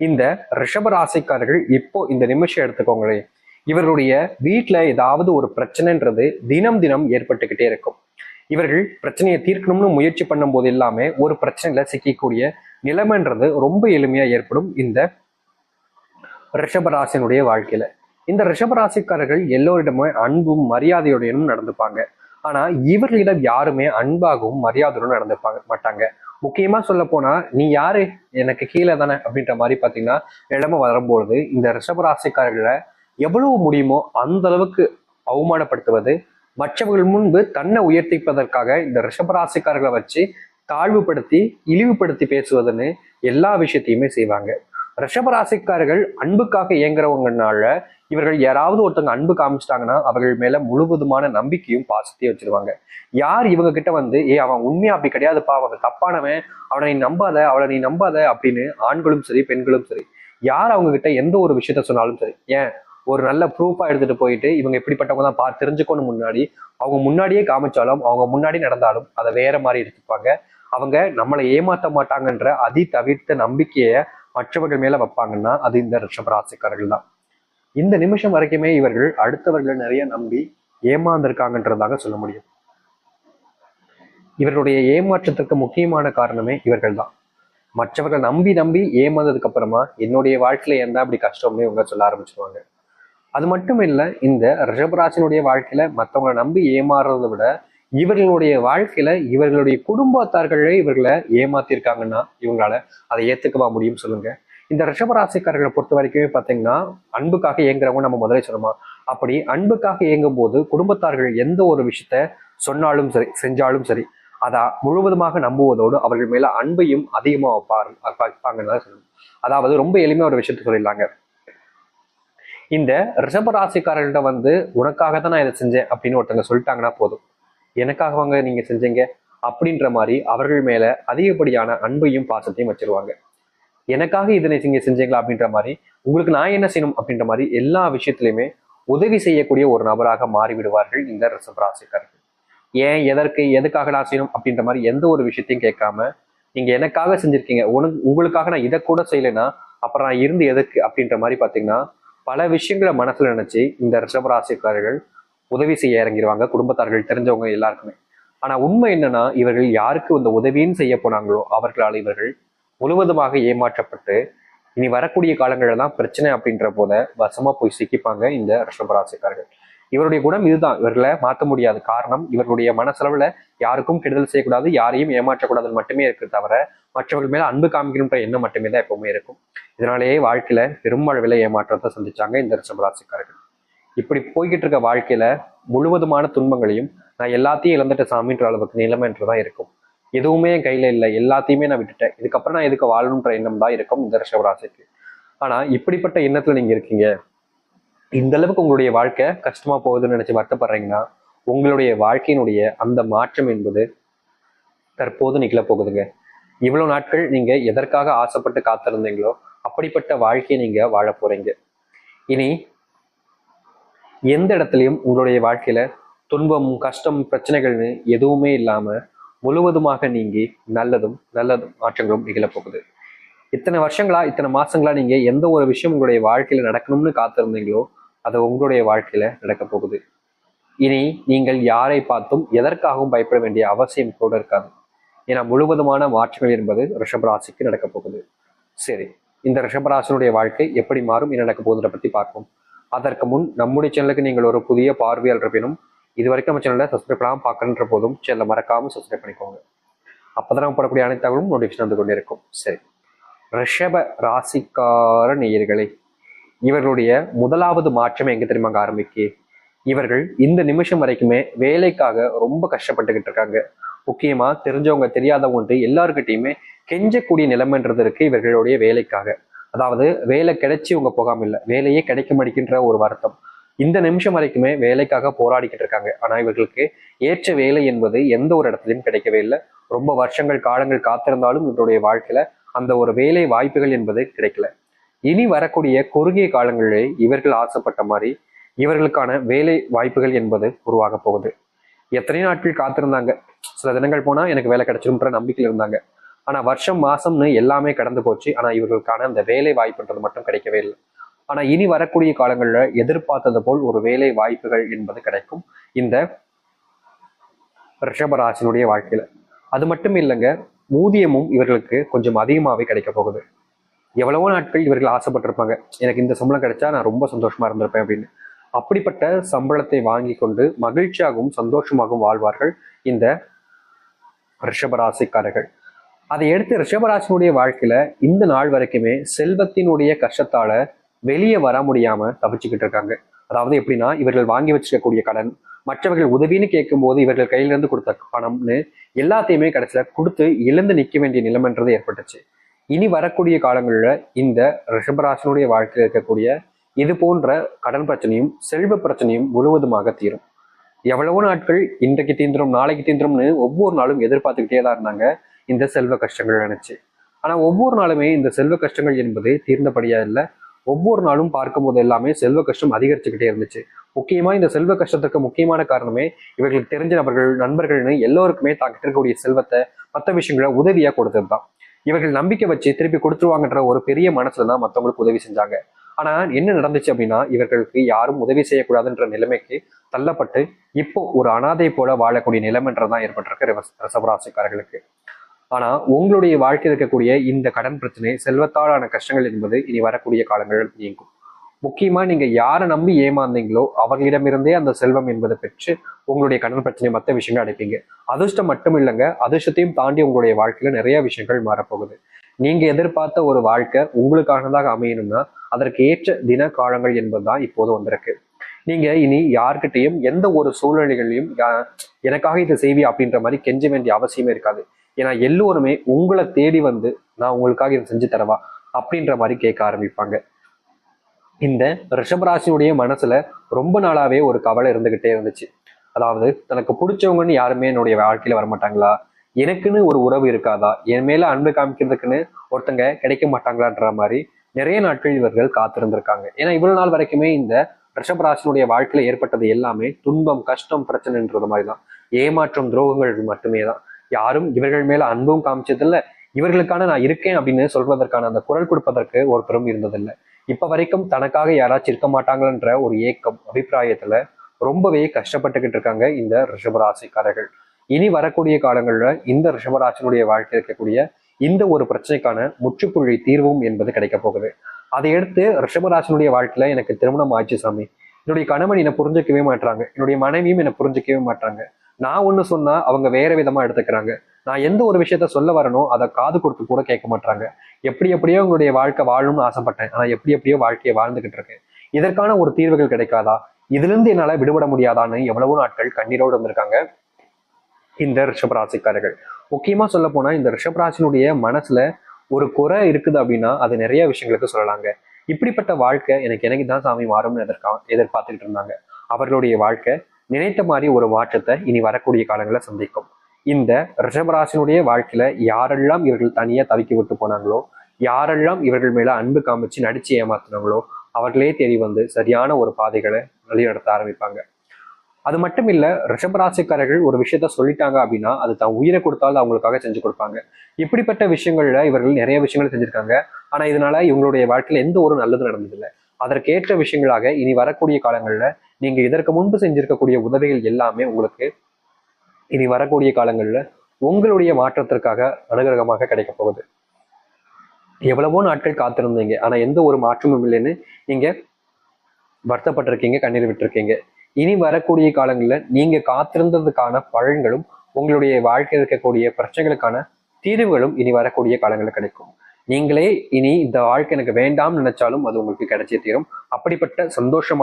இந்த ரிஷப ராசிக்காரர்கள் இப்போ இந்த நிமிஷம் எடுத்துக்கோங்களேன். இவர்களுடைய வீட்டில் ஏதாவது ஒரு பிரச்சனைன்றது தினம் தினம் ஏற்பட்டுக்கிட்டே இருக்கும். இவர்கள் பிரச்சனையை தீர்க்கணும்னு முயற்சி பண்ணும் போது எல்லாமே ஒரு பிரச்சனையில சிக்கக்கூடிய நிலைமைன்றது ரொம்ப எளிமையா ஏற்படும் இந்த ரிஷபராசினுடைய வாழ்க்கையில. இந்த ரிஷபராசிக்காரர்கள் எல்லோரிடமே அன்பும் மரியாதையுடனும் நடந்துப்பாங்க. ஆனா இவர்களிடம் யாருமே அன்பாகவும் மரியாதையுடன் நடந்துப்பாங்க மாட்டாங்க. முக்கியமா சொல்ல போனா நீ யாரு? எனக்கு கீழே தானே அப்படின்ற மாதிரி பாத்தீங்கன்னா நிலைமை வரும்பொழுது இந்த ரிஷபராசிக்காரர்களை எவ்வளவு முடியுமோ அந்த அளவுக்கு அவமானப்படுத்துவது மற்றவர்கள் முன்பு தன்னை உயர்த்திப்பதற்காக இந்த ரிஷபராசிக்காரர்களை வச்சு தாழ்வுபடுத்தி இழிவுபடுத்தி பேசுவதுன்னு எல்லா விஷயத்தையுமே செய்வாங்க. ரிஷபராசிக்காரர்கள் அன்புக்காக இயங்குறவங்கனால இவர்கள் யாராவது ஒருத்தவங்க அன்பு காமிச்சிட்டாங்கன்னா அவர்கள் மேல முழுவதுமான நம்பிக்கையும் பாசத்தையும் வச்சிருவாங்க. யார் இவங்க கிட்ட வந்து ஏ அவன் உண்மையா? அப்படி கிடையாதுப்பா. அவன் தப்பானவன். அவனை நீ நம்பாத. அவளை நீ நம்பாத. அப்படின்னு ஆண்களும் சரி பெண்களும் சரி யார் அவங்க கிட்ட எந்த ஒரு விஷயத்த சொன்னாலும் சரி ஏன்? ஒரு நல்ல ப்ரூஃபா எடுத்துட்டு போயிட்டு இவங்க எப்படிப்பட்டவங்க தான் பா தெரிஞ்சுக்கணும் முன்னாடி அவங்க முன்னாடியே காமிச்சாலும் அவங்க முன்னாடி நடந்தாலும் அதை வேற மாதிரி எடுத்துப்பாங்க. அவங்க நம்மளை ஏமாற்ற மாட்டாங்கன்ற அதி தவிர்த்த நம்பிக்கையை மற்றவர்கள் மேல வைப்பாங்கன்னா அது இந்த ரிஷபராசிக்காரர்கள் தான். இந்த நிமிஷம் வரைக்குமே இவர்கள் அடுத்தவர்களை நிறைய நம்பி ஏமாந்திருக்காங்கன்றதாக சொல்ல முடியும். இவர்களுடைய ஏமாற்றத்திற்கு முக்கியமான காரணமே இவர்கள் தான். மற்றவர்கள் நம்பி நம்பி ஏமாந்ததுக்கு அப்புறமா என்னுடைய வாழ்க்கையில இருந்தா அப்படி கஷ்டம்னு இவங்க சொல்ல ஆரம்பிச்சிருவாங்க. அது மட்டும் இல்லை இந்த ரிஷபராசனுடைய வாழ்க்கையில மற்றவங்களை நம்பி ஏமாறுறதை விட இவர்களுடைய வாழ்க்கையில இவர்களுடைய குடும்பத்தார்களே இவர்களை ஏமாத்திருக்காங்கன்னா இவங்களால அதை ஏத்துக்கவா முடியும் சொல்லுங்க. இந்த ரிஷபராசிக்காரர்களை பொறுத்த வரைக்குமே பார்த்தீங்கன்னா அன்புக்காக இயங்குறவங்க நம்ம முதலே சொல்லணும்? அப்படி அன்புக்காக இயங்கும் போது குடும்பத்தார்கள் எந்த ஒரு விஷயத்த சொன்னாலும் சரி செஞ்சாலும் சரி அதை முழுவதுமாக நம்புவதோடு அவர்கள் மேல அன்பையும் அதிகமா வைப்பார் வைப்பாங்கன்னு தான் சொல்லணும். அதாவது ரொம்ப எளிமையாக ஒரு விஷயத்த சொல்லிடலாங்க. இந்த ரிஷபராசிக்காரர்கிட்ட வந்து உனக்காக தான் நான் இதை செஞ்சேன் அப்படின்னு ஒருத்தங்க சொல்லிட்டாங்கன்னா போதும். எனக்காக வாங்க நீங்க செஞ்சீங்க? அப்படின்ற மாதிரி அவர்கள் மேல அதிகப்படியான அன்பையும் பாசத்தையும் வச்சிருவாங்க. எனக்காக இதனை நீங்க செஞ்சீங்களா அப்படின்ற மாதிரி உங்களுக்கு நான் என்ன செய்யணும் அப்படின்ற மாதிரி எல்லா விஷயத்திலையுமே உதவி செய்யக்கூடிய ஒரு நபராக மாறிவிடுவார்கள் இந்த ரிஷபராசிக்காரர்கள் ஏன் எதற்கு எதுக்காக நான் செய்யணும் அப்படின்ற மாதிரி எந்த ஒரு விஷயத்தையும் கேட்காம நீங்க எனக்காக செஞ்சிருக்கீங்க உனக்கு உங்களுக்காக நான் இதை கூட செய்யலைன்னா அப்புறம் நான் இருந்து எதுக்கு அப்படின்ற மாதிரி பாத்தீங்கன்னா பல விஷயங்களை மனசுல நினைச்சு இந்த ரிஷபராசிக்காரர்கள் உதவி செய்ய இறங்கிடுவாங்க குடும்பத்தார்கள் தெரிஞ்சவங்க எல்லாருக்குமே. ஆனா உண்மை என்னன்னா இவர்கள் யாருக்கு இந்த உதவின்னு செய்ய போனாங்களோ அவர்களால் இவர்கள் முழுவதுமாக ஏமாற்றப்பட்டு இனி வரக்கூடிய காலங்களில் தான் பிரச்சனை அப்படின்ற போத வசமா போய் சிக்கிப்பாங்க இந்த ரிஷபராசிக்காரர்கள். இவருடைய குணம் இதுதான். இவர்களை மாற்ற முடியாது காரணம் இவர்களுடைய மனசளவுல யாருக்கும் கெடுதல் செய்யக்கூடாது யாரையும் ஏமாற்றக்கூடாதுன்னு மட்டுமே இருக்கு தவிர மற்றவர்கள் மேல அன்பு காமிக்கணுன்ற எண்ணம் மட்டுமே தான் எப்பவுமே இருக்கும். இதனாலேயே வாழ்க்கையில பெருமளவில் ஏமாற்றத்தை சந்திச்சாங்க இந்த ரிஷபராசிக்காரர்கள். இப்படி போய்கிட்டு இருக்க வாழ்க்கையில முழுவதுமான துன்பங்களையும் நான் எல்லாத்தையும் இழந்துட்ட சாமின்ற அளவுக்கு நிலைமைன்றதான் இருக்கும். எதுவுமே என் கையில் இல்லை. எல்லாத்தையுமே நான் விட்டுட்டேன். இதுக்கப்புறம் நான் எதுக்கு வாழணுன்ற எண்ணம் தான் இருக்கும் இந்த ரிஷபராசிக்கு. ஆனால் இப்படிப்பட்ட எண்ணத்தில் நீங்க இருக்கீங்க. இந்த அளவுக்கு உங்களுடைய வாழ்க்கை கஷ்டமா போகுதுன்னு நினச்சி வருத்தப்படுறீங்கன்னா உங்களுடைய வாழ்க்கையினுடைய அந்த மாற்றம் என்பது தற்போது நிகழ போகுதுங்க. இவ்வளோ நாட்கள் நீங்கள் எதற்காக ஆசைப்பட்டு காத்திருந்தீங்களோ அப்படிப்பட்ட வாழ்க்கையை நீங்கள் வாழ போறீங்க. இனி எந்த இடத்துலையும் உங்களுடைய வாழ்க்கையில துன்பம் கஷ்டம் பிரச்சனைகள்னு எதுவுமே இல்லாமல் முழுவதுமாக நீங்கி நல்லதும் நல்லதும் மாற்றங்களும் நிகழப்போகுது இத்தனை வருஷங்களா இத்தனை மாசங்களா நீங்க எந்த ஒரு விஷயம் உங்களுடைய வாழ்க்கையில நடக்கணும்னு காத்திருந்தீங்களோ அது உங்களுடைய வாழ்க்கையில நடக்க போகுது. இனி நீங்கள் யாரை பார்த்தும் எதற்காகவும் பயப்பட வேண்டிய அவசியம் கூட இருக்காது. ஏன்னா முழுவதுமான மாற்றங்கள் என்பது ரிஷபராசிக்கு நடக்க போகுது. சரி இந்த ரிஷபராசனுடைய வாழ்க்கை எப்படி மாறும் என்ன நடக்க போகுதுன்ற பத்தி பார்ப்போம். அதற்கு முன் நம்முடைய சேனலுக்கு நீங்கள் ஒரு புதிய பார்வையாளர் இருப்பினும் இது வரைக்கும் நம்ம சேனலை சப்ஸ்கிரைப் பண்ணாமல் பார்க்கணுன்ற போதும் சேனலை மறக்காம சப்ஸ்கிரைப் பண்ணிக்கோங்க. அப்பதான் நம்ம போடக்கூடிய அனைத்து தகவலும் நோட்டிஃபிகேஷன் வந்து கொண்டே இருக்கும். சரி. ரிஷப ராசிக்கார நேயர்களே இவர்களுடைய முதலாவது மாற்றம் எங்க தெரியுமாங்க ஆரம்பிக்கு? இவர்கள் இந்த நிமிஷம் வரைக்குமே வேலைக்காக ரொம்ப கஷ்டப்பட்டுக்கிட்டு இருக்காங்க. முக்கியமா தெரிஞ்சவங்க தெரியாதவங்க எல்லாருக்கிட்டையுமே கெஞ்சக்கூடிய நிலைமைன்றது இருக்கு இவர்களுடைய வேலைக்காக. அதாவது வேலை கிடைச்சி இவங்க போகாம இல்லை. வேலையே கிடைக்க மாட்டேங்கின்ற ஒரு வருத்தம். இந்த நிமிஷம் வரைக்குமே வேலைக்காக போராடிக்கிட்டு இருக்காங்க. ஆனா இவர்களுக்கு ஏற்ற வேலை என்பது எந்த ஒரு இடத்துலையும் கிடைக்கவே இல்லை. ரொம்ப வருஷங்கள் காலங்கள் காத்திருந்தாலும் இவருடைய வாழ்க்கையில அந்த ஒரு வேலை வாய்ப்புகள் என்பது கிடைக்கல. இனி வரக்கூடிய குறுகிய காலங்களிலே இவர்கள் ஆசைப்பட்ட மாதிரி இவர்களுக்கான வேலை வாய்ப்புகள் என்பது உருவாக போகுது. எத்தனை நாட்கள் காத்திருந்தாங்க? சில தினங்கள் போனா எனக்கு வேலை கிடைச்சிரும்ன்ற நம்பிக்கையில் இருந்தாங்க. ஆனா வருஷம் மாசம்னு எல்லாமே கடந்து போச்சு. ஆனா இவர்களுக்கான அந்த வேலை வாய்ப்புன்றது மட்டும் கிடைக்கவே இல்லை. ஆனா இனி வரக்கூடிய காலங்களில் எதிர்பார்த்தது போல் ஒரு வேலை வாய்ப்புகள் என்பது கிடைக்கும். இந்த ரிஷபராசினுடைய வாழ்க்கையில. அது மட்டும் இல்லைங்க ஊதியமும் இவர்களுக்கு கொஞ்சம் அதிகமாகவே கிடைக்க போகுது. எவ்வளவோ நாட்கள் இவர்கள் ஆசைப்பட்டிருப்பாங்க எனக்கு இந்த சம்பளம் கிடைச்சா நான் ரொம்ப சந்தோஷமா இருந்திருப்பேன் அப்படின்னு. அப்படிப்பட்ட சம்பளத்தை வாங்கி கொண்டு மகிழ்ச்சியாகவும் சந்தோஷமாகவும் வாழ்வார்கள் இந்த ரிஷபராசிக்காரர்கள் அதை எடுத்து ரிஷபராசினுடைய வாழ்க்கையில இந்த நாள் வரைக்குமே செல்வத்தினுடைய கஷ்டத்தால வெளியே வர முடியாம தவிச்சுக்கிட்டு இருக்காங்க. அதாவது எப்படின்னா இவர்கள் வாங்கி வச்சிருக்கக்கூடிய கடன் மற்றவர்கள் உதவின்னு கேட்கும்போது இவர்கள் கையிலிருந்து கொடுத்த பணம்னு எல்லாத்தையுமே கடைசியில் கொடுத்து இழந்து நிற்க வேண்டிய நிலைமன்றது ஏற்பட்டுச்சு. இனி வரக்கூடிய காலங்களில் இந்த ரிஷபராசனுடைய வாழ்க்கையில் இருக்கக்கூடிய இது போன்ற கடன் பிரச்சனையும் செல்வ பிரச்சனையும் முழுவதுமாக தீரும். எவ்வளவோ நாட்கள் இன்றைக்கு தீந்துரும் நாளைக்கு தீந்துரும்னு ஒவ்வொரு நாளும் எதிர்பார்த்துக்கிட்டே தான் இருந்தாங்க இந்த செல்வ கஷ்டங்கள் நினைச்சு. ஆனால் ஒவ்வொரு நாளுமே இந்த செல்வ கஷ்டங்கள் என்பது தீர்ந்தபடியா இல்லை. ஒவ்வொரு நாளும் பார்க்கும்போது எல்லாமே செல்வ கஷ்டம் அதிகரிச்சுக்கிட்டே இருந்துச்சு. முக்கியமா இந்த செல்வ கஷ்டத்துக்கு முக்கியமான காரணமே இவர்களுக்கு தெரிஞ்ச நபர்கள் நண்பர்கள்னு எல்லோருக்குமே தாக்கிட்டு இருக்கக்கூடிய செல்வத்தை மற்ற விஷயங்களை உதவியா கொடுத்தது தான் இவர்கள் நம்பிக்கை வச்சு திருப்பி கொடுத்துருவாங்கன்ற ஒரு பெரிய மனசுல தான் மற்றவங்களுக்கு உதவி செஞ்சாங்க. ஆனா என்ன நடந்துச்சு அப்படின்னா இவர்களுக்கு யாரும் உதவி செய்யக்கூடாதுன்ற நிலைமைக்கு தள்ளப்பட்டு இப்போ ஒரு அனாதை போல வாழக்கூடிய நிலைமைன்றதான் ஏற்பட்டிருக்கு ரிசவராசிக்காரர்களுக்கு ஆனா உங்களுடைய வாழ்க்கையில் இருக்கக்கூடிய இந்த கடன் பிரச்சனை செல்வத்தாலான கஷ்டங்கள் என்பது இனி வரக்கூடிய காலங்களில் நீங்கும். முக்கியமா நீங்க யாரை நம்பி ஏமாந்தீங்களோ அவர்களிடமிருந்தே அந்த செல்வம் என்பதை பெற்று உங்களுடைய கடன் பிரச்சனை மற்ற விஷயங்கள் அடைப்பீங்க. அதிர்ஷ்டம் மட்டும் இல்லைங்க அதிர்ஷ்டத்தையும் தாண்டி உங்களுடைய வாழ்க்கையில நிறைய விஷயங்கள் மாறப்போகுது. நீங்க எதிர்பார்த்த ஒரு வாழ்க்கை உங்களுக்கானதாக அமையணும்னா அதற்கு ஏற்ற தின காலங்கள் என்பதுதான் இப்போது வந்திருக்கு. நீங்க இனி யார்கிட்டையும் எந்த ஒரு சூழ்நிலைகளையும் எனக்காக இதை செய்வி அப்படின்ற மாதிரி கெஞ்ச வேண்டிய அவசியமே இருக்காது. ஏன்னா எல்லோருமே உங்களை தேடி வந்து நான் உங்களுக்காக இதை செஞ்சு தரவா அப்படின்ற மாதிரி கேட்க ஆரம்பிப்பாங்க. இந்த ரிஷபராசினுடைய மனசுல ரொம்ப நாளாவே ஒரு கவலை இருந்துகிட்டே இருந்துச்சு. அதாவது தனக்கு பிடிச்சவங்கன்னு யாருமே என்னுடைய வாழ்க்கையில வரமாட்டாங்களா? எனக்குன்னு ஒரு உறவு இருக்காதா? என் மேல அன்பு காமிக்கிறதுக்குன்னு ஒருத்தங்க கிடைக்க மாட்டாங்களான்ற மாதிரி நிறைய நாட்கள் இவர்கள் காத்திருந்திருக்காங்க. ஏன்னா இவ்வளவு நாள் வரைக்குமே இந்த ரிஷபராசினுடைய வாழ்க்கையில ஏற்பட்டது எல்லாமே துன்பம் கஷ்டம் பிரச்சனைன்றது மாதிரி தான் ஏமாற்றம் துரோகங்கள் மட்டுமே தான் யாரும் இவர்கள் மேல அன்பும் காமிச்சதில்ல. இவர்களுக்கான நான் இருக்கேன் அப்படின்னு சொல்வதற்கான அந்த குரல் கொடுப்பதற்கு ஒருத்தரும் இருந்ததில்லை. இப்ப வரைக்கும் தனக்காக யாராச்சும் இருக்க மாட்டாங்கன்ற ஒரு ஏக்கம் அபிப்பிராயத்துல ரொம்பவே கஷ்டப்பட்டுக்கிட்டு இருக்காங்க இந்த ரிஷபராசிக்காரர்கள். இனி வரக்கூடிய காலங்களில் இந்த ரிஷபராசினுடைய வாழ்க்கையில் இருக்கக்கூடிய இந்த ஒரு பிரச்சனைக்கான முற்றுப்புள்ளி தீர்வும் என்பது கிடைக்க போகுது. அதை எடுத்து ரிஷபராசினுடைய வாழ்க்கையில எனக்கு திருமணம் ஆச்சு சாமி. என்னுடைய கணவன் என்னை புரிஞ்சிக்கவே மாட்டாங்க என்னுடைய மனைவியும் என்னை புரிஞ்சிக்கவே மாட்டாங்க நான் ஒன்று சொன்னா அவங்க வேற விதமா எடுத்துக்கிறாங்க. நான் எந்த ஒரு விஷயத்த சொல்ல வரனோ அதை காது கொடுத்து கூட கேட்க மாட்டாங்க எப்படி எப்படியோ உங்களுடைய வாழ்க்கை வாழணும்னு ஆசைப்பட்டேன். ஆனா எப்படி எப்படியோ வாழ்க்கையை வாழ்ந்துகிட்டு இருக்கேன். இதற்கான ஒரு தீர்வுகள் கிடைக்காதா? இதுலேருந்து என்னால் விடுபட முடியாதான்னு எவ்வளவோ நாட்கள் கண்ணீரோடு வந்திருக்காங்க இந்த ரிஷபராசிக்காரர்கள். முக்கியமாக சொல்ல போனால் இந்த ரிஷபராசினுடைய மனசுல ஒரு குறை இருக்குது அப்படின்னா அது நிறைய விஷயங்களுக்கு சொல்லலாங்க. இப்படிப்பட்ட வாழ்க்கை எனக்கு எனக்கு தான் சாமி மாறும்னு எதிர்கா எதிர்பார்த்துக்கிட்டு இருந்தாங்க. அவர்களுடைய வாழ்க்கை நினைத்த மாதிரி ஒரு மாற்றத்தை இனி வரக்கூடிய காலங்களில் சந்திக்கும். இந்த ரிஷபராசினுடைய வாழ்க்கையில யாரெல்லாம் இவர்கள் தனியா தவிக்கி விட்டு போனாங்களோ யாரெல்லாம் இவர்கள் மேல அன்பு காமிச்சு நடிச்சு ஏமாத்துனாங்களோ அவர்களே தேடி வந்து சரியான ஒரு பாதைகளை வழிநடத்த ஆரம்பிப்பாங்க. அது மட்டும் இல்ல ரிஷபராசிக்காரர்கள் ஒரு விஷயத்த சொல்லிட்டாங்க அப்படின்னா அது தான் உயிரை கொடுத்தாலும் அவங்களுக்காக செஞ்சு கொடுப்பாங்க. இப்படிப்பட்ட விஷயங்கள்ல இவர்கள் நிறைய விஷயங்கள் செஞ்சிருக்காங்க. ஆனா இதனால இவங்களுடைய வாழ்க்கையில எந்த ஒரு நல்லது நடந்ததில்லை. அதற்கேற்ற விஷயங்களாக இனி வரக்கூடிய காலங்கள்ல நீங்க இதற்கு முன்பு செஞ்சிருக்கக்கூடிய உதவிகள் எல்லாமே உங்களுக்கு இனி வரக்கூடிய காலங்களில் உங்களுடைய மாற்றத்திற்காக அனுகிரகமாக கிடைக்க போகுது. எவ்வளவோ நாட்கள் காத்திருந்தீங்க. ஆனா எந்த ஒரு மாற்றமும் இல்லைன்னு நீங்க வருத்தப்பட்டிருக்கீங்க கண்ணீர் விட்டுருக்கீங்க. இனி வரக்கூடிய காலங்களில் நீங்க காத்திருந்ததுக்கான பழங்களும் உங்களுடைய வாழ்க்கையில் இருக்கக்கூடிய பிரச்சனைகளுக்கான தீர்வுகளும் இனி வரக்கூடிய காலங்களில் கிடைக்கும். நீங்களே இனி இந்த வாழ்க்கை எனக்கு வேண்டாம்னு நினைச்சாலும் அது உங்களுக்கு கிடைச்சே தீரும். அப்படிப்பட்ட சந்தோஷமான